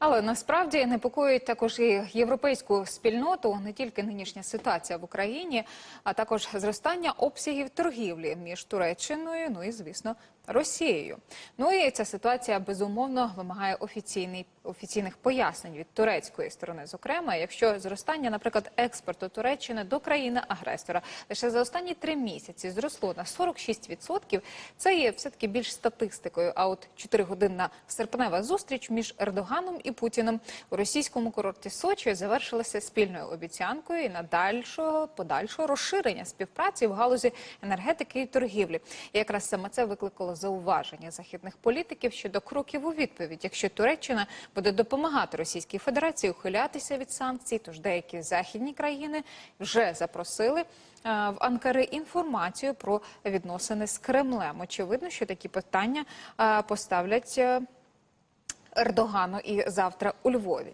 Але насправді непокоїть також і європейську спільноту не тільки нинішня ситуація в Україні, а також зростання обсягів торгівлі між Туреччиною, ну і звісно. Росією, ну і ця ситуація безумовно вимагає офіційний офіційних пояснень від турецької сторони. Зокрема, якщо зростання, наприклад, експорту Туреччини до країни-агресора лише за останні три місяці зросло на 46%, це є все таки більш статистикою. А от чотиригодинна серпнева зустріч між Ердоганом і Путіним у російському курорті Сочі завершилася спільною обіцянкою і надальшого подальшого розширення співпраці в галузі енергетики і торгівлі. І якраз саме це викликало зауваження західних політиків щодо кроків у відповідь, якщо Туреччина буде допомагати Російській Федерації ухилятися від санкцій, тож деякі західні країни вже запросили. е, В Анкари інформацію про відносини з Кремлем. Очевидно, що такі питання е, поставлять е, Ердогану і завтра у Львові.